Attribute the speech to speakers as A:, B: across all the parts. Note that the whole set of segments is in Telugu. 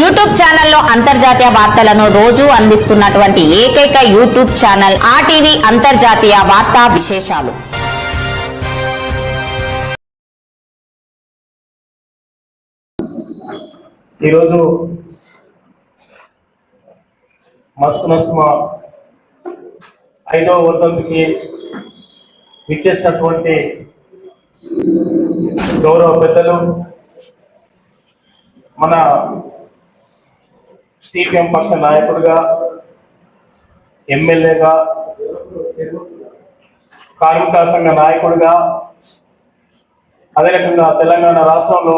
A: యూట్యూబ్ ఛానల్లో అంతర్జాతీయ వార్తలను రోజు అందిస్తున్నటువంటి ఏకైక యూట్యూబ్ ఛానల్ ఆర్టీవీ అంతర్జాతీయ వార్తా విశేషాలు.
B: ఈరోజు మస్తు నస్తుమ ఐదవ వర్ధంతికి ఇచ్చేసినటువంటి గౌరవ పెద్దలు మన సిపిఎం పక్ష నాయకుడిగా ఎమ్మెల్యేగా కార్మిక సంఘ నాయకుడిగా అదే రకంగా తెలంగాణ రాష్ట్రంలో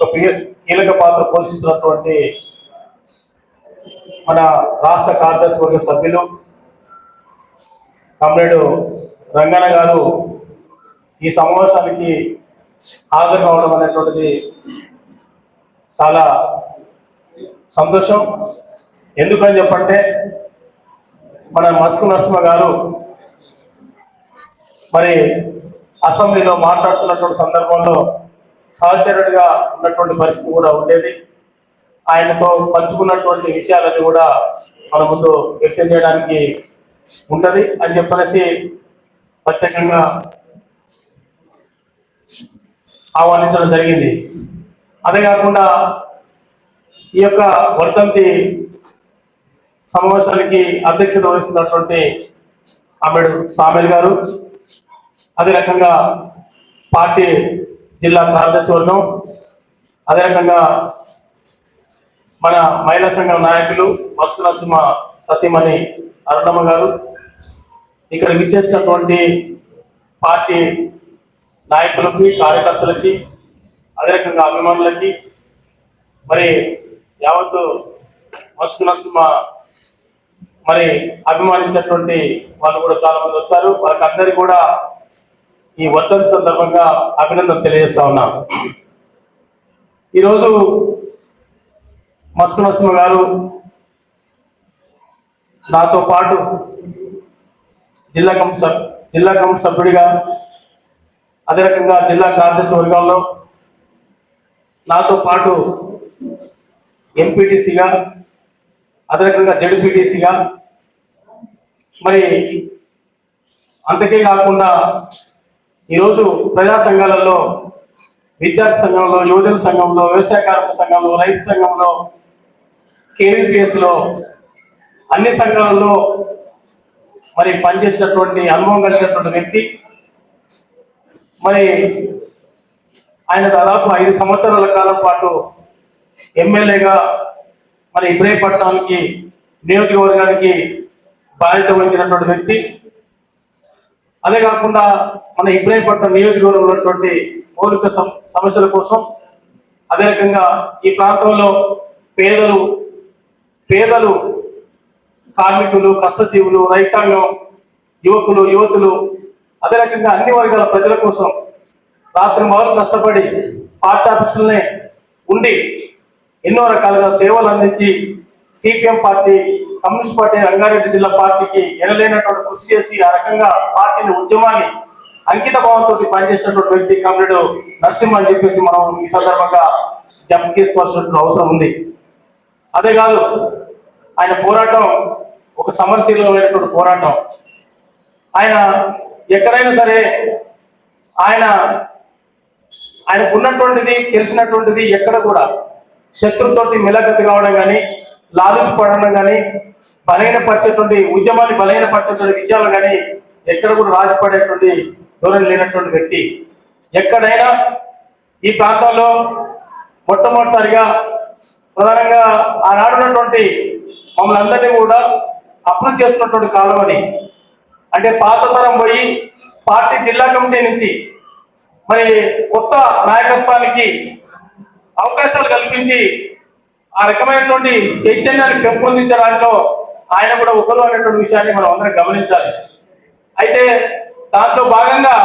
B: ఒక కీ- కీలక పాత్ర పోషిస్తున్నటువంటి మన రాష్ట్ర కార్యదర్శి వర్గ సభ్యులు కమ్రేడు రంగన్న గారు ఈ సమావేశానికి హాజరు కావడం అనేటువంటిది చాలా సంతోషం. ఎందుకని చెప్పంటే మన మస్కు నరసింహ గారు మరి అసెంబ్లీలో మాట్లాడుతున్నటువంటి సందర్భంలో సహచరుడిగా ఉన్నటువంటి పరిస్థితి కూడా ఉండేది. ఆయనతో పంచుకున్నటువంటి విషయాలన్నీ కూడా మన ముందు వ్యక్తం చేయడానికి ఉంటది అని చెప్పనేసి ప్రత్యేకంగా ఆహ్వానించడం జరిగింది. అదే కాకుండా ఈ యొక్క వర్ధంతి సమావేశానికి అధ్యక్షత వహిస్తున్నటువంటి ఆమెడు సామెల్ గారు. అదే రకంగా పార్టీ జిల్లా కార్యదర్శి వర్గం. అదే రకంగా మన మహిళా సంఘం నాయకులు మస్తు నరసింహ సతీమణి అరుణమ్మ గారు. ఇక్కడ విచ్చేసినటువంటి పార్టీ నాయకులకి కార్యకర్తలకి అదే రకంగా అభిమానులకి మరి యావత్తు మస్తు నరసింహ మరి అభిమానించినటువంటి వాళ్ళు కూడా చాలా మంది వచ్చారు. వాళ్ళకందరికీ కూడా ఈ వర్ధంతి సందర్భంగా అభినందన తెలియజేస్తా ఉన్నా. ఈరోజు మస్తు నరసింహ గారు నాతో పాటు జిల్లా కమిటీ జిల్లా కమిటీ సభ్యుడిగా అదే రకంగా జిల్లా కార్యదర్శి వర్గాల్లో నాతో పాటు ఎంపీటీసీగా అదే రకంగా జడ్పీటీసీగా. మరి అంతకే కాకుండా ఈరోజు ప్రజా సంఘాలలో విద్యార్థి సంఘంలో యువజన సంఘంలో వ్యవసాయ కార్మిక సంఘంలో రైతు సంఘంలో కేవీపీఎస్లో అన్ని సంఘాలలో మరి పనిచేసినటువంటి అనుభవం కలిగినటువంటి వ్యక్తి. మరి ఆయన దాదాపు ఐదు సంవత్సరాల కాలం పాటు ఎమ్మెల్యేగా మరి ఇబ్రాహీపట్నానికి నియోజకవర్గానికి బాధ్యత వహించినటువంటి వ్యక్తి. అదే కాకుండా మన ఇబ్రహీంపట్నం నియోజకవర్గంలో ఉన్నటువంటి మౌలిక సమస్యల కోసం అదే రకంగా ఈ ప్రాంతంలో పేదలు పేదలు కార్మికులు కష్టజీవులు రైతాంగం యువకులు యువతులు అదే రకంగా అన్ని వర్గాల ప్రజల కోసం రాత్రి మొదలు కష్టపడి పార్టీ ఆఫీసులనే ఉండి ఎన్నో రకాలుగా సేవలు అందించి CPM party communist party Rangareddy జిల్లా పార్టీకి ఎనలేనటువంటి కృషి చేసి ఆ రకంగా పార్టీని ఉద్యమాన్ని అంకిత భావంతో పనిచేసినటువంటి వ్యక్తి కామ్రేడ్ నరసింహ అని చెప్పేసి మనం ఈ సందర్భంగా జ్ఞప్తి చేసుకోవాల్సిన అవసరం ఉంది. అదే కాదు ఆయన పోరాటం ఒక సమరశీలమైనటువంటి పోరాటం. ఆయన ఎక్కడైనా సరే ఆయన ఆయనకు ఉన్నటువంటిది తెలిసినటువంటిది ఎక్కడ కూడా శత్రుతోటి మిలకత్తు కావడం కానీ లాలించుకోవడం కానీ బలహీనపరిచేటువంటి ఉద్యమాన్ని బలహీనపరిచేటువంటి విషయాలు కానీ ఎక్కడ కూడా రాజపడేటువంటి ధోరణి లేనటువంటి వ్యక్తి. ఎక్కడైనా ఈ ప్రాంతంలో మొట్టమొదటిసారిగా ప్రధానంగా ఆనాడున్నటువంటి మమ్మల్ని అందరినీ కూడా అప్రూవ్ చేస్తున్నటువంటి కాలం అని అంటే పాత తరం పోయి పార్టీ జిల్లా కమిటీ నుంచి మరి కొత్త నాయకత్వానికి అవకాశాలు కల్పించి ఆ రకమైనటువంటి చైతన్యాన్ని పెంపొందించే ఆయన కూడా ఒకరు అనేటువంటి విషయాన్ని మనం అందరం గమనించాలి. అయితే దాంట్లో భాగంగా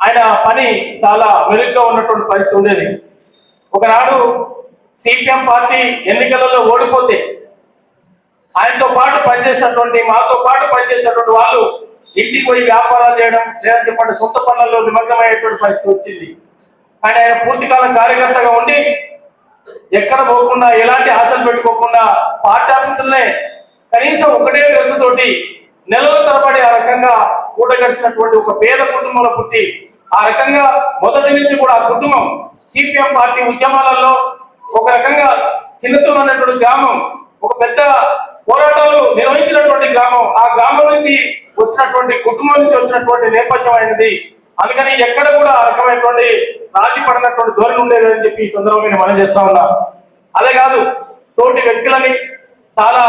B: ఆయన పని చాలా మెరుగ్గా ఉన్నటువంటి పరిస్థితి ఉండేది. ఒకనాడు సిపిఎం పార్టీ ఎన్నికలలో ఓడిపోతే ఆయనతో పాటు పనిచేసినటువంటి మాతో పాటు పనిచేసినటువంటి వాళ్ళు ఇంటికి పోయి వ్యాపారాలు చేయడం లేదని చెప్పండి సొంత పనులలో నిమగ్నమయ్యేటువంటి పరిస్థితి వచ్చింది. ఆయన ఆయన పూర్తికాలం కార్యకర్తగా ఉండి ఎక్కడ పోకుండా ఎలాంటి ఆశలు పెట్టుకోకుండా పార్టీ ఆఫీసులనే కనీసం ఒకటే డ్రెస్ తోటి నెలల తరబడి ఆ రకంగా కూడగడిచినటువంటి ఒక పేద కుటుంబంలో పుట్టి ఆ రకంగా మొదటి నుంచి కూడా ఆ కుటుంబం సిపిఎం పార్టీ ఉద్యమాలలో ఒక రకంగా చిన్నతూరు గ్రామం ఒక పెద్ద పోరాటాలు నిర్వహించినటువంటి గ్రామం ఆ గ్రామం నుంచి వచ్చినటువంటి కుటుంబం నుంచి వచ్చినటువంటి నేపథ్యం అయినది అందుకని ఎక్కడ కూడా ఆ రకమైనటువంటి రాజీ పడినటువంటి ధోరణి ఉండేదని చెప్పి ఈ సందర్భంగా నేను మనం చేస్తా ఉన్నా. అదే కాదు తోటి వ్యక్తులని చాలా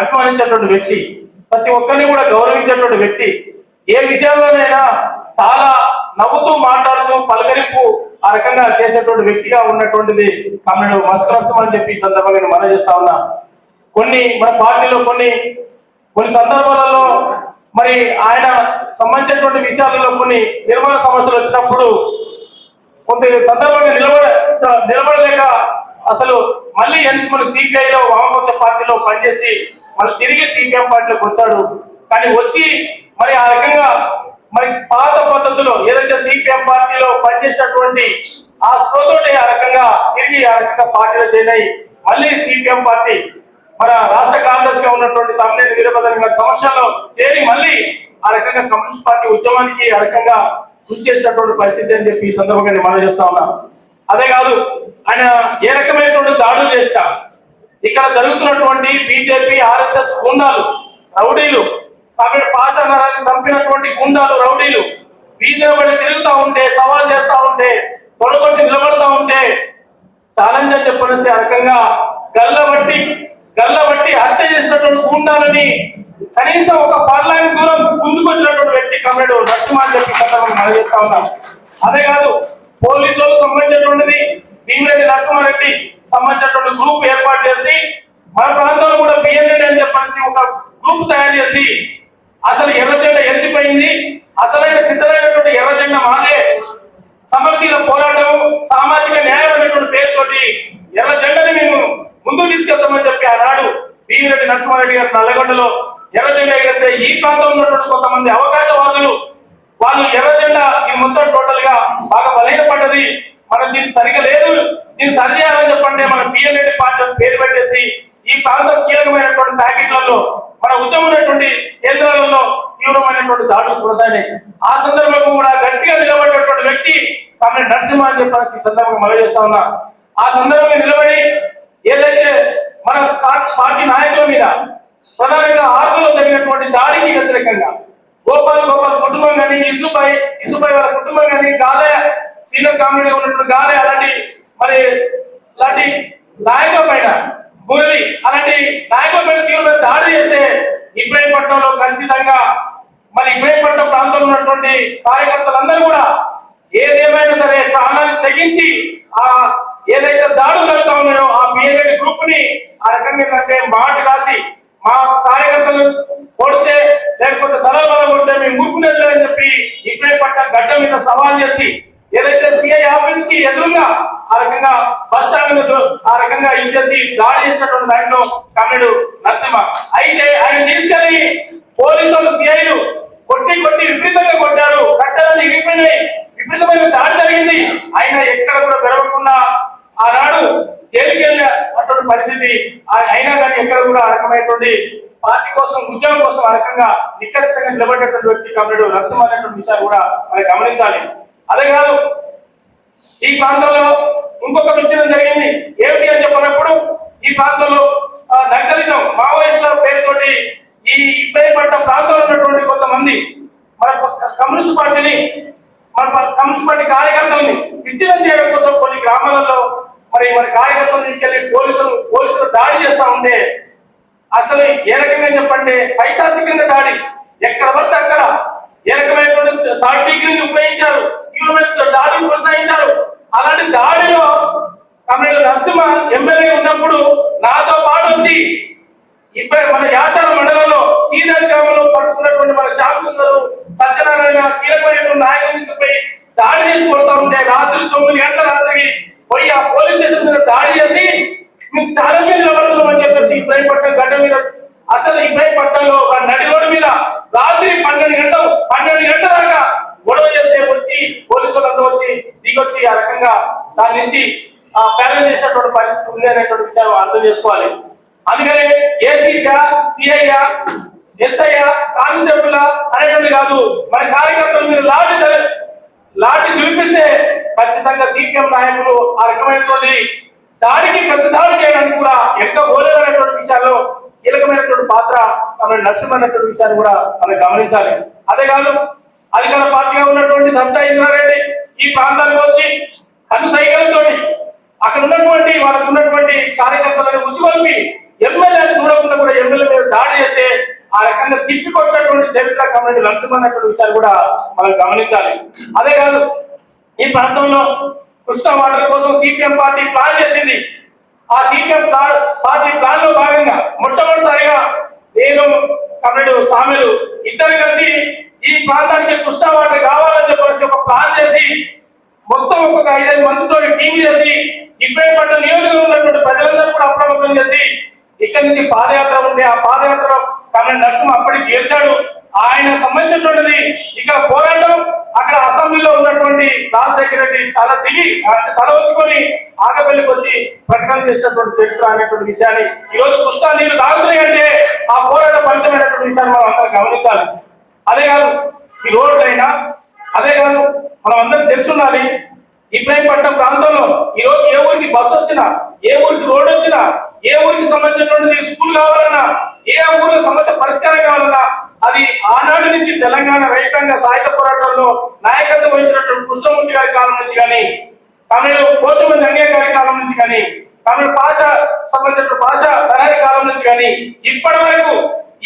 B: అభిమానించేటువంటి వ్యక్తి ప్రతి ఒక్కరిని కూడా గౌరవించేటువంటి వ్యక్తి ఏ విషయంలోనైనా చాలా నవ్వుతూ మాట్లాడుతూ పలకరింపు ఆ రకంగా చేసేటువంటి వ్యక్తిగా ఉన్నటువంటిది కమ్రేడు మస్కరస్తం అని చెప్పి ఈ సందర్భంగా నేను మనం చేస్తా ఉన్నా. కొన్ని మన పార్టీలో కొన్ని కొన్ని సందర్భాలలో మరి ఆయన సంబంధించినటువంటి విషయాలలో కొన్ని నిర్మాణ సమస్యలు వచ్చినప్పుడు కొంత సందర్భంగా నిలబడ నిలబడలేక అసలు మళ్ళీ ఎంచుకుని సిపిఐలో వామపక్ష పార్టీలో పనిచేసి మళ్ళీ తిరిగి సిపిఎం పార్టీలోకి వచ్చాడు. కానీ వచ్చి మరి ఆ రకంగా మరి పాత పద్ధతిలో ఏదైతే సిపిఎం పార్టీలో పనిచేసినటువంటి ఆ స్పృహతోటి ఆ రకంగా తిరిగి ఆ రకంగా పార్టీలో చేరిన మళ్ళీ సిపిఎం పార్టీ మన రాష్ట్ర కాంగ్రెస్గా ఉన్నటువంటి తమ్మినేని వీరభద్రం గారి సమక్షంలో చేరి మళ్ళీ ఆ రకంగా కమ్యూనిస్ట్ పార్టీ ఉద్యమానికి ఆ రకంగా కృషి చేసినటువంటి పరిస్థితి అని చెప్పి ఈ సందర్భంగా నేను మనం చేస్తా ఉన్నా. అదే కాదు ఆయన ఏ రకమైనటువంటి దాడులు చేసినా ఇక్కడ జరుగుతున్నటువంటి బీజేపీ ఆర్ఎస్ఎస్ గుండాలు రౌడీలు కాబట్టి పాసనరాన్ని చంపినటువంటి గుండాలు రౌడీలు బీజేపీ పడి తిరుగుతా ఉంటే సవాల్ చేస్తా ఉంటే తొడగొట్టి నిలబడతా ఉంటే ఛాలెంజ్ అని చెప్పనేసి ఆ రకంగా గల్లబట్టి గల్లబట్టి హత్య చేసినటువంటి ఉండాలని కనీసం ఒక పార్లమెంట్ దూరం ముందుకొచ్చినటువంటి వ్యక్తి కమ్రేడు నరసింహ చెప్పి సందర్భంగా మనం చేస్తా ఉన్నాం. అదే కాదు పోలీసులకు సంబంధించినటువంటిది భీమిరెడ్డి నరసింహారెడ్డి సంబంధించినటువంటి గ్రూప్ ఏర్పాటు చేసి మన ప్రాంతంలో కూడా బిఎన్ఎడ్ అని చెప్పేసి ఒక గ్రూప్ తయారు చేసి అసలు ఎర్రజెండ ఎరిచిపోయింది. అసలైన సిసలైనటువంటి ఎర్రజెండ మాదే. సమస్యల పోరాటం సామాజిక న్యాయం అనేటువంటి పేరుతోటి ఎర్ర జెండని మేము ముందుకు తీసుకెళ్తామని చెప్పి ఆనాడు భీమిరెడ్డి నరసింహారెడ్డి గారు నల్లగొండలో ఎర్ర జెండా ఎగరేస్తే ఈ ప్రాంతంలో ఉన్నటువంటి కొంతమంది అవకాశవాదులు వాళ్ళు ఎర్ర జెండా ఈ మొత్తం టోటల్గా బాగా బలహీనపడ్డది. మనం దీనికి సరిగా లేదు. దీన్ని సరిచేయాలని చెప్పండి మన పిఎల్ఏడి పార్టీ పేరు పెట్టేసి ఈ ప్రాంతం కీలకమైనటువంటి ప్యాకెట్లలో మన ఉద్యమం కేంద్రాలలో తీవ్రమైనటువంటి దాడులు కొనసాగాయి. ఆ సందర్భంలో కూడా గట్టిగా నిలబడినటువంటి వ్యక్తి తమని నరసింహ అని చెప్పేసి ఈ సందర్భంగా మనం చేస్తా ఉన్నా. ఆ సందర్భంగా నిలబడి ఏదైతే మన పార్టీ నాయకుల మీద ప్రధానంగా ఆర్మీలో జరిగినటువంటి దాడికి వ్యతిరేకంగా గోపాల్ గోపాల్ కుటుంబం కానీ ఇసుపై ఇసుపై వాళ్ళ కుటుంబం కానీ గాలే సీనియర్ కామెడీ ఉన్నటువంటి గాలే అలాంటి మరి అలాంటి నాయకుల పైన మురళి అలాంటి నాయకుల పైన తీవ్రమైన దాడి చేస్తే ఇబ్రహీంపట్నంలో ఖచ్చితంగా మరి ఇబ్రహీంపట్నం ప్రాంతంలో ఉన్నటువంటి కార్యకర్తలందరూ కూడా ఏదేమైనా సరే ప్రాణాన్ని తెగించి ఆ ఏదైతే దాడులు జరుగుతా ఉన్నాయో ఆ బిఎల్ఏ గ్రూప్ని ఆ రకంగా ఏంటంటే మాట రాసి మా కార్యకర్తలు కొడితే లేకపోతే దళాల వల్ల కొడితే మేము ఊరుకునేది అని చెప్పి ఇప్పుడే పట్ట గడ్డ మీద సవాల్ చేసి ఏదైతే సిఐ ఆఫీస్కి ఎదురుగా ఆ రకంగా బస్ స్టాండ్ మీద ఆ రకంగా ఇచ్చేసి దాడి చేసినటువంటి దాంట్లో కమ్రేడు నరసింహ. అయితే ఆయన తీసుకెళ్ళి పోలీసులు సిఐలు కొట్టి కొట్టి విపరీతంగా కొట్టారు. కట్టెలను ఇరిగిపోయినాయి విపరీతమైన దాడి జరిగింది. ఆయన ఎక్కడ కూడా పెరగకుండా ఆనాడు జైలుకి వెళ్ళినటువంటి పరిస్థితి ఆ- అయినా కానీ ఎక్కడ కూడా రకమైనటువంటి పార్టీ కోసం ఉద్యోగం కోసం ఆ రకంగా నిక్కరిష్టంగా నిలబడేటువంటి వ్యక్తి కాబట్టి నరసింహ అనేటువంటి విషయాలు కూడా మనం గమనించాలి. అదే కాదు ఈ ప్రాంతంలో ఇంకొక విచ్ఛిన్నం జరిగింది. ఏమిటి అని చెప్పినప్పుడు ఈ ప్రాంతంలో నక్సలిజం మావోయిస్టుల పేరుతోటి ఈ ఇబ్రాహీంపట్నం ప్రాంతంలో ఉన్నటువంటి కొంతమంది మన కమ్యూనిస్ట్ పార్టీని మన కమ్యూనిస్ట్ పార్టీ కార్యకర్తల్ని విచ్ఛిన్నం చేయడం కోసం కొన్ని గ్రామాలలో మరి మన కార్యకర్తలు తీసుకెళ్ళి పోలీసులు పోలీసులు దాడి చేస్తా ఉంటే అసలు ఏ రకంగా చెప్పండి? పైశాచికంగా దాడి. ఎక్కడ పడితే అక్కడ. ఏ రకమైనటువంటి థర్డ్ డిగ్రీని ఉపయోగించారు? దాడిని కొనసాగించారు? అలాంటి దాడిలో కమ్రేడ్ నరసింహ ఎమ్మెల్యే ఉన్నప్పుడు నాతో పాటు వచ్చి ఇప్పుడు మన యాచర మండలంలో చీనాది గ్రామంలో పట్టుకున్నటువంటి మన శ్యామ్ సుందరు సత్యనారాయణ కీలకమైనటువంటి నాయకుని తీసుకుపోయి దాడి చేసి కొడతా ఉంటే రాత్రి తొమ్మిది గంటల రాత్రికి పోయి ఆ పోలీస్ స్టేషన్ మీద దాడి చేసి మీకు చాలా మీద నిలబడుతున్నాం అని చెప్పేసి ఇబ్రాహీంపట్నం గడ్డ మీద అసలు ఇబ్రాహీంపట్నంలో ఒక నడి రోడ్డు మీద రాత్రి పన్నెండు గంటలు పన్నెండు గంటల దాకా గొడవ చేస్తే వచ్చి పోలీసులంతా వచ్చి దిగొచ్చి ఆ రకంగా దాని నుంచి ప్యారల్ చేసినటువంటి పరిస్థితి ఉంది అనేటువంటి విషయం అర్థం చేసుకోవాలి. అందుకనే ఏసీగా సిఐయా ఎస్ఐయా కానిస్టేబుల్ అనేటువంటి కాదు. మన కార్యకర్తలు మీరు లాటి లాటి చూపిస్తే ఖచ్చితంగా సిపిఎం నాయకులు ఆ రకమైనటువంటి దాడికి ప్రతిదాడి చేయడానికి కూడా ఎంత ఓలేనటువంటి విషయాల్లో కీలకమైనటువంటి పాత్ర మనం నష్టమైనటువంటి విషయాన్ని కూడా మనం గమనించాలి. అదే కాదు అధికార పార్టీగా ఉన్నటువంటి సత్తా ఇంద్రారెడ్డి ఈ ప్రాంతానికి వచ్చి కను సైకిలతోటి అక్కడ ఉన్నటువంటి వాళ్ళకు ఉన్నటువంటి కార్యకర్తలను ఉసిగొల్పి ఎమ్మెల్యేలు చూడకుండా కూడా ఎమ్మెల్యే మీద దాడి చేస్తే ఆ రకంగా తిప్పి కొట్టినటువంటి చరిత్ర కమిటీ నరసింహన్నటువంటి విషయాలు కూడా మనం గమనించాలి. అదే కాదు ఈ ప్రాంతంలో కృష్ణ వాటర్ కోసం సిపిఎం పార్టీ ప్లాన్ చేసింది. ఆ సిపిఎం పార్టీ ప్లాన్లో భాగంగా మొట్టమొదటిసారిగా నేను కమిటీ సామెలు ఇద్దరు కలిసి ఈ ప్రాంతానికి కృష్ణ వాటర్ కావాలని చెప్పేసి ఒక ప్లాన్ చేసి మొత్తం ఒక్కొక్క ఐదైదు మందితో టీం చేసి ఇబ్రాహీంపట్న నియోజకవర్గంలో ఉన్నటువంటి ప్రజలందరూ కూడా అప్రమత్తం చేసి ఇక్కడి నుంచి పాదయాత్ర ఉంటే ఆ పాదయాత్ర కమిటీ నరసింహ అప్పటికి గెలిచాడు. ఆయన సంబంధించినటువంటిది ఇక్కడ పోరాటం అక్కడ అసెంబ్లీలో ఉన్నటువంటి రాజశేఖర రెడ్డి తల దిగి తల వచ్చుకొని ఆగపల్లికి వచ్చి ప్రకటన చేసినటువంటి చరిత్ర అనేటువంటి విషయాన్ని ఈ రోజు కృష్ణా నీళ్ళు తాగుతున్నాయి అంటే ఆ పోరాట ఫలితమైనటువంటి విషయాన్ని మనం అందరం గమనించాలి. అదే కాదు ఈ రోడ్డు అయినా అదే కాదు మనం అందరం తెలుసుండాలి ఇబ్రాహీంపట్నం ప్రాంతంలో ఈ రోజు ఏ ఊరికి బస్సు వచ్చినా ఏ ఊరికి రోడ్డు వచ్చినా ఏ ఊరికి సంబంధించినటువంటి స్కూల్ కావాలి ఏ ఊరిలో సమస్య పరిష్కారం కావాలన్నా అది ఆనాటి నుంచి తెలంగాణ రైతాంగ సాహిత్య పోరాటంలో నాయకత్వం వహించినటువంటి కృష్ణమూర్తి గారి కాలం నుంచి కానీ తమిళ పోతుమంది రంగయ్య గారి కాలం నుంచి కానీ తమిళ భాష సంబంధించిన భాష తయారీ కాలం నుంచి కానీ ఇప్పటి వరకు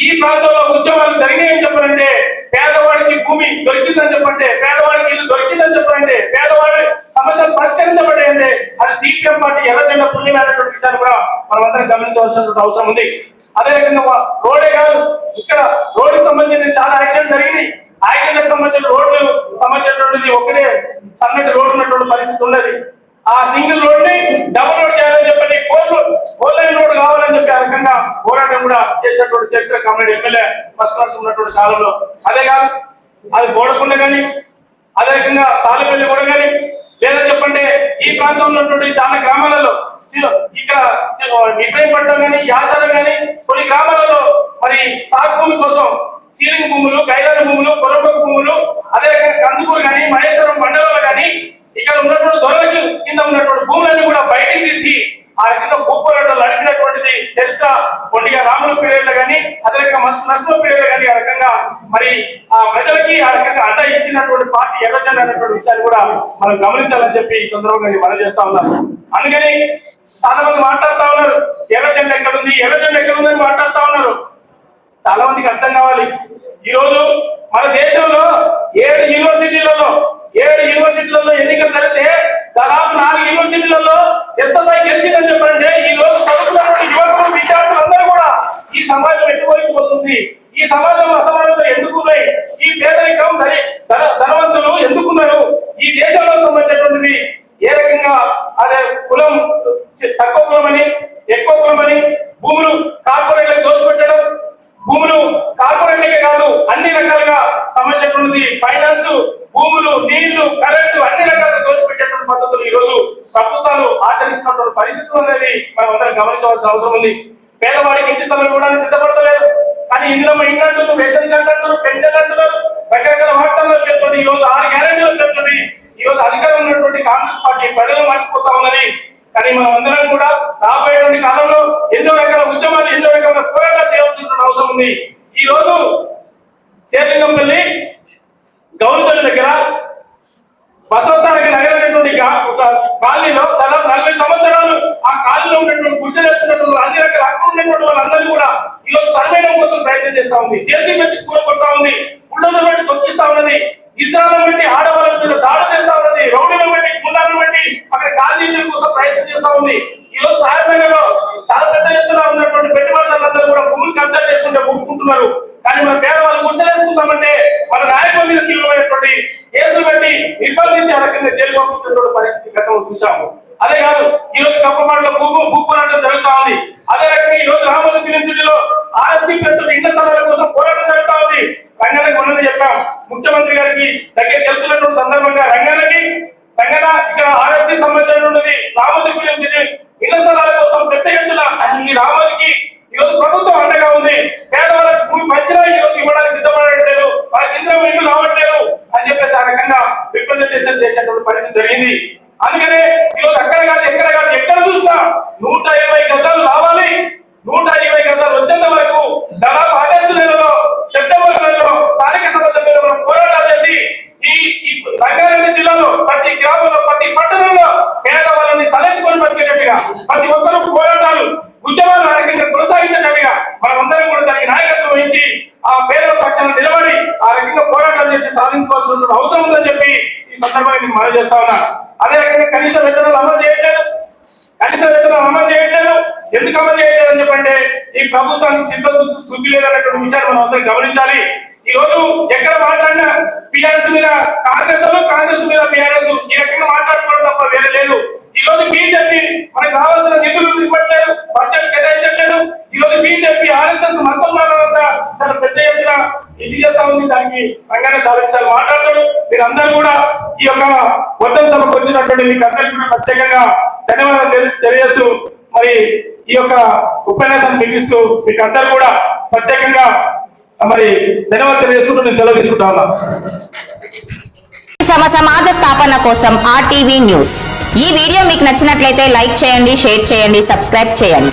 B: ఈ ప్రాంతంలో ఉద్యమాలు జరిగాయని చెప్పాలంటే పేదవాడికి భూమి దొరికిందని చెప్పంటే పేదవాడికి ఇల్లు దొరికిందని చెప్పండి. పేదవాడి సమస్యలు పరిష్కరించబడేయండి అది సిపిఎం పార్టీ ఎర్రజెండా పుణ్యమైనటువంటి విషయాన్ని కూడా మనం అందరం గమనించవలసిన అవసరం ఉంది. అదే రకంగా రోడే కాదు ఇక్కడ రోడ్డుకి సంబంధించిన చాలా యాక్సిడెంట్ జరిగింది యాక్సిడెంట్ సంబంధించిన రోడ్లు సంబంధించినటువంటిది ఒకటే సన్నటి రోడ్డు ఉన్నటువంటి పరిస్థితి ఉన్నది. ఆ సింగిల్ రోడ్ని డబుల్ రోడ్ చేయాలని చెప్పండి ఫోర్ ఓన్లైన్ రోడ్ కావాలని చెప్పి ఆ రకంగా పోరాటం కూడా చేసినటువంటి చరిత్ర కమ్రేడ్ ఎమ్మెల్యే ఫస్ట్ క్లాస్ ఉన్నటువంటి కాలంలో అదే కాదు అది బోడకుండ కానీ అదే రకంగా తాలిపల్లి కూడా కానీ లేదా చెప్పండి ఈ ప్రాంతంలో ఉన్నటువంటి చాలా గ్రామాలలో ఇక్కడ చి- ఇబ్రాహీంపట్నం కానీ యాచారం కానీ కొన్ని గ్రామాలలో మరి సాగు భూమి కోసం సీలింగ్ భూములు కైలాల భూములు కొరబ భూములు అదే రకంగా కందుకూరు కానీ మహేశ్వరం మండలంలో కానీ ఇక్కడ ఉన్నటువంటి దొరలకి కింద ఉన్నటువంటి భూములన్నీ కూడా బయటికి తీసి ఆ రకంగా భూపోరాటం నడిపినటువంటిది చరిత్ర. కొండిగా రాముల పీరియడ్లో కానీ అదే రకంగా నర్సుల పీరియడ్లో కానీ ఆ రకంగా మరి ఆ ప్రజలకి ఆ రకంగా అండ ఇచ్చినటువంటి పార్టీ ఎర్రజెండా అనేటువంటి విషయాన్ని కూడా మనం గమనించాలని చెప్పి ఈ సందర్భంగా మనం చేస్తా ఉన్నాను అందుకని చాలా మంది మాట్లాడుతా ఉన్నారు. ఎర్రజెండా ఎక్కడ ఉంది? ఎర్రజెండా ఎక్కడ ఉందని మాట్లాడుతా ఉన్నారు. చాలా మందికి అర్థం కావాలి. ఈ రోజు మన దేశంలో ఏడు యూనివర్సిటీలలో ఏడు యూనివర్సిటీలలో ఎన్నికలు జరిగితే దాదాపు నాలుగు యూనివర్సిటీలలో ఎస్ఎస్ సమాజం సమాజంలో అసమానతలు ఎందుకున్నాయి? ఈ పేదరికం ధన- ధనవంతులు ఎందుకున్నారు? ఈ దేశంలో సంబంధించినటువంటిది ఏ రకంగా? అదే కులం తక్కువ కులమని ఎక్కువ కులమని భూములు కార్పొరేట్లకు దోచిపెట్టడం భూములు కార్పొరేట్లకే కాదు అన్ని రకాలుగా సంబంధించినటువంటి ఫైనాన్స్ భూములు నీళ్ళు కరెంటు అన్ని రకాలుగా దోచిపెట్టేటువంటి పద్ధతులు ఈ రోజు ప్రభుత్వాలు ఆచరిస్తున్నటువంటి పరిస్థితులు అనేది మనం అందరం గమనించవలసిన అవసరం ఉంది. పేదవాడికి ఇంటి స్థలం కూడా సిద్ధపడతలేదు కానీ ఇందులో ఇండ్లు అంటున్నారు రేషన్ కార్డు అంటున్నారు పెన్షన్ అంటున్నారు రకరకాల వార్తల్లో చెప్తుంది. ఈ రోజు ఆరు గ్యారెంటీలు చెప్తుంది. ఈ రోజు అధికారం ఉన్నటువంటి కాంగ్రెస్ పార్టీ ప్రజలు మర్చిపోతా ఉన్నది. కానీ మనం అందరం కూడా రాబోయేటువంటి కాలంలో ఎన్నో రకాల ఉద్యమాలు ఎన్నో రకాల పోరాటాలు చేయాల్సిన అవసరం ఉంది. ఈ రోజు శేలింగంపల్లి గౌరవ దగ్గర వసంతానికి నగరైనటువంటి ఒక కాలనీలో దాదాపు నలభై సంవత్సరాలు ఆ కాలనీలో ఉన్నటువంటి కృషి చేస్తున్నటువంటి అన్ని రకాల హక్కులు ఉన్నటువంటి వాళ్ళందరూ కూడా ఈ రోజు కోసం ప్రయత్నం చేస్తా ఉంది. జేసీ పెట్టి కూడగొడతా ఉంది. బుల్డోజర్ పెట్టి తొక్కిస్తా ఉన్నది. ఇస్రాలను బట్టి ఆడవాళ్ళ మీద దాడి చేస్తా ఉన్నది. రౌడీలను బట్టి గుండాలను బట్టి అక్కడ కాజీల కోసం ప్రయత్నం చేస్తా ఉంది. ఈ రోజు చాలా పెద్ద ఎత్తున ఉన్నటువంటి పెట్టుబడిదారులందరూ కూడా భూమిని కబ్జా చేసుకుంటే ఒప్పుకుంటున్నారు కానీ మన పేదవాళ్ళు ముసలేసుకుంటామంటే మన నాయకుల మీద తీవ్రమైనటువంటి కేసులు పెట్టి ఇబ్బంది ఆ రకంగా జైలు పంపించినటువంటి పరిస్థితి గతంలో చూసాము. అదే కాదు ఈ రోజు కప్పమాటలో భూ భూపు పోరాటం జరుగుతా ఉంది. అదే రకంగా ఈ రోజు రామోజీ యూనివర్సిటీలో ఆర్ఎస్సీ ప్రజలు ఇండ్ల స్థలాల కోసం పోరాటం జరుగుతా ఉంది. రంగానికి ఉన్నది చెప్పాం. ముఖ్యమంత్రి గారికి దగ్గరికి వెళ్తున్నటువంటి సందర్భంగా రంగానికి రంగన ఇక్కడ ఆర్ఎస్సీ సంబంధించినటువంటిది ఫిలిం సిటీ ఇళ్ళ స్థలాల కోసం పెద్ద ఎత్తున ఈ రామోజీకి ఈ రోజు ప్రభుత్వం అండగా ఉంది. పేదవాళ్ళకి భూమి పంచినా ఈ రోజు ఇవ్వడానికి సిద్ధపడట్లేదు. వాళ్ళకి ఇంద్రం ఇల్లు రావట్లేదు అని చెప్పేసి ఆ రకంగా రిప్రజెంటేషన్ చేసేటువంటి పరిస్థితి జరిగింది. అందుకనే ఈరోజు అక్కడ కాదు ఎక్కడ కాదు ఎక్కడ చూసినా నూట ఇరవై గజాలు రావాలి నూట ఇరవై గజాలు వచ్చేంత వరకు దాదాపు ఆగస్టు నెలలో సెప్టెంబర్ నెలలో స్థానిక సమస్య మీద మనం పోరాటాలు చేసి ఈ ఈ రంగారెడ్డి జిల్లాలో ప్రతి గ్రామంలో ప్రతి పట్టణంలో పేదవాళ్ళని తలెత్తుకొని బతికేటట్టుగా ప్రతి ఒక్కరూ పోరాటాలు ఉద్యమాలు ఆ రకంగా కొనసాగించేటట్టుగా మనమందరం కూడా దానికి నాయకత్వం వహించి ఆ పేదల పక్షాన నిలబడి ఆ రకంగా పోరాటాలు చేసి సాధించుకోవాల్సిన అవసరం ఉందని చెప్పి ఈ సందర్భంగా మీకు మనవి చేస్తా ఉన్నా అదే రకంగా కనీస వేతనాలు అమలు చేయట్లేదు కనీస వేతనం అమలు చేయట్లేదు ఎందుకు అమలు చేయట్లేదు అని చెప్పంటే ఈ ప్రభుత్వానికి సిద్ధం శుద్ధి లేదన్నటువంటి విషయాన్ని మనం అందరం గమనించాలి. ఈ రోజు ఎక్కడ మాట్లాడినా పిఆర్ఎస్ మీద కాంగ్రెస్ కాంగ్రెస్ మీద పిఆర్ఎస్ ఈ రకంగా మాట్లాడుకోవడం తప్ప వేరే లేదు. ఈ రోజు బీజేపీ మనకు కావాల్సిన నిధులు ఇవ్వట్లేదు బడ్జెట్ కేటాయించట్లేదు. ఈ రోజు బీజేపీ ఆర్ఎస్ఎస్ మొత్తం మాట్లాడంతా చాలా పెద్ద ఎత్తున ఇది చేస్తా ఉంది. దానికి రంగానే చాలా మాట్లాడతాడు. మీరందరూ కూడా ఈ యొక్క వర్ధన సభకు వచ్చినటువంటి మీకు అందరికీ ప్రత్యేకంగా ధన్యవాదాలు తెలియజేస్తూ మరి ఈ యొక్క ఉపన్యాసం ముగిస్తూ మీకు అందరు కూడా ప్రత్యేకంగా మరి ధన్యవాదాలు తెలియజేసుకుంటూ నేను సెలవు తీసుకుంటా ఉన్నా.
A: సమ సమాజ స్థాపన కోసం ఆర్టీవీ న్యూస్. ఈ వీడియో మీకు నచ్చినట్లయితే లైక్ చేయండి షేర్ చేయండి సబ్స్క్రైబ్ చేయండి.